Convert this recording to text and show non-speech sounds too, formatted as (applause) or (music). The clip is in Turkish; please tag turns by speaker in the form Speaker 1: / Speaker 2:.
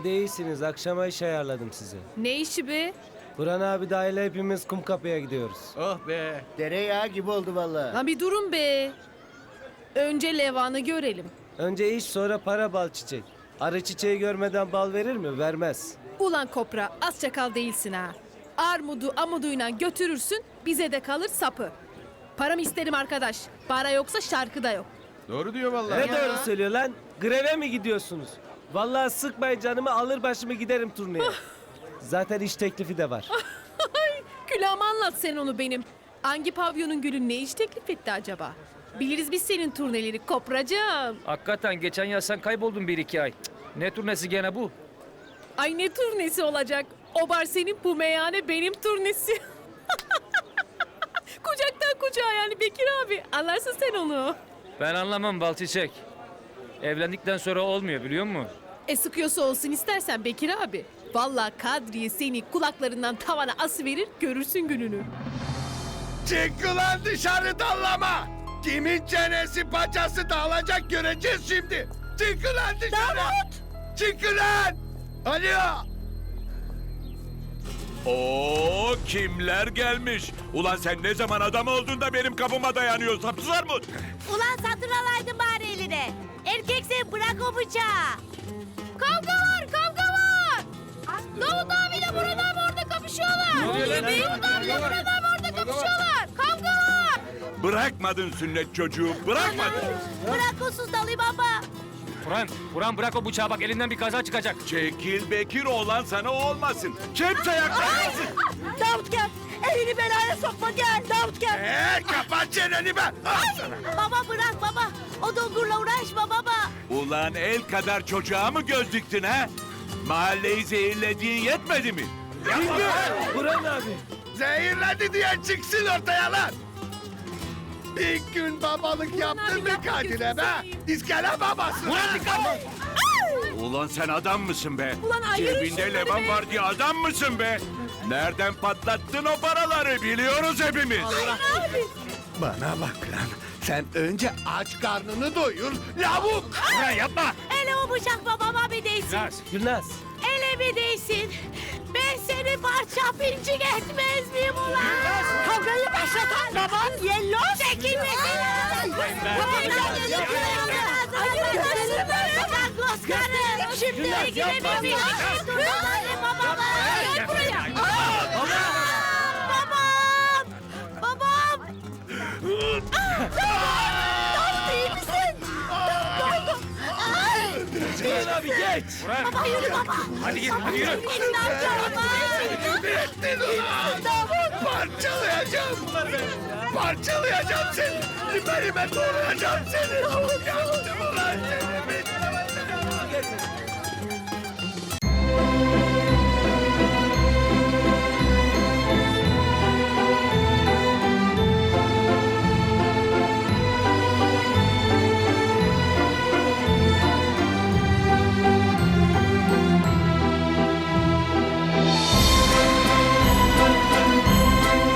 Speaker 1: Hadi iyisiniz. Akşama iş ayarladım size.
Speaker 2: Ne işi be?
Speaker 1: Burhan abi dahil hepimiz kum kapıya gidiyoruz.
Speaker 3: Oh be.
Speaker 4: Tereyağı gibi oldu vallahi.
Speaker 2: Lan bir durun be. Önce Levan'ı görelim.
Speaker 1: Önce iş sonra para bal çiçek. Arı çiçeği görmeden bal verir mi? Vermez.
Speaker 2: Ulan Kopra az çakal değilsin ha. Armudu amuduyla götürürsün bize de kalır sapı. Param isterim arkadaş. Para yoksa şarkı da yok.
Speaker 3: Doğru diyor vallahi.
Speaker 1: Ne doğru söylüyor lan? Greve mi gidiyorsunuz? Vallahi sıkmayın canımı alır başımı giderim turneye. (laughs) Zaten iş teklifi de var. (laughs)
Speaker 2: Külahımı anlat sen onu benim. Hangi pavyonun gülü ne iş teklif etti acaba? Biliriz biz senin turneleri Kopracığım.
Speaker 5: Hakikaten geçen yaz sen kayboldun bir iki ay. Cık, Ne turnesi gene bu?
Speaker 2: Ay ne turnesi olacak? O bar senin bu meyhane benim turnesi. (laughs) Kucaktan kucağa yani Bekir abi. Anlarsın sen onu.
Speaker 5: Ben anlamam Balçiçek. Evlendikten sonra olmuyor biliyor musun?
Speaker 2: E sıkıyorsa olsun istersen Bekir abi. Vallahi Kadriye seni kulaklarından tavana asıverir görürsün gününü.
Speaker 3: Çık ulan dışarı dallama. Kimin çenesi paçası dağılacak göreceğiz şimdi. Çık ulan dışarı. Çık ulan. Alo.
Speaker 6: Oo kimler gelmiş? Ulan sen ne zaman adam oldun da benim kapıma dayanıyorsun sapsızlar mı?
Speaker 7: Ulan satın alaydın bari eline. Erkekse bırak o bıçağı. Kavga var, kavga var. Davut abiyle Murat abi orada kapışıyorlar. Davut abiyle Murat abi orada kapışıyorlar. Kavga var.
Speaker 6: Bırakmadın sünnet çocuğu bırakmadın.
Speaker 7: Bırak o sus Dali baba.
Speaker 5: Kur'an, Kur'an bırak o bıçağı bak elinden bir kaza çıkacak.
Speaker 6: Çekil Bekir oğlan sana olmasın. Kimse yaklaşmasın.
Speaker 7: Davut gel. Elini belaya sokma gel. Davut gel.
Speaker 6: Eee kapat çeneni be. Al sana.
Speaker 7: Baba bırak baba. O dongurla uğraşma baba.
Speaker 6: Ulan el kadar çocuğa mı göz diktin ha? Mahalleyi zehirlediğin yetmedi mi?
Speaker 1: Burhan abi.
Speaker 3: Zehirledi diye çıksın ortaya lan. Bir gün babalık yaptın mı
Speaker 2: gözünü
Speaker 3: be? İskele babası.
Speaker 6: Ulan sen adam mısın be?
Speaker 2: Ulan
Speaker 6: Cebinde levan
Speaker 2: be.
Speaker 6: var diye adam mısın be? Nereden patlattın o paraları biliyoruz hepimiz.
Speaker 3: Bana bak lan. Sen önce aç karnını doyur. Lavuk.
Speaker 5: Kur'an yapma.
Speaker 7: Ele o bıçak babama bir değsin.
Speaker 5: Naz.
Speaker 1: Gülnaz.
Speaker 7: Ele bir değsin. Ben seni parça pincik etmez miyim ulan? Başlatan baban yello. Çekilmesin. Şimdi ilgili bir bir babam. Gel buraya. Babam. Babam. Davut iyi misin?
Speaker 1: Burhan abi geç.
Speaker 7: Baba yürü baba.
Speaker 5: Hadi git, hadi yürü.
Speaker 7: Ne yapacağım?
Speaker 3: Ettin ulan. Parçalayacağım. Parçalayacağım seni. Liberime doğrayacağım seni. Yaktım ulan seni. Bitti.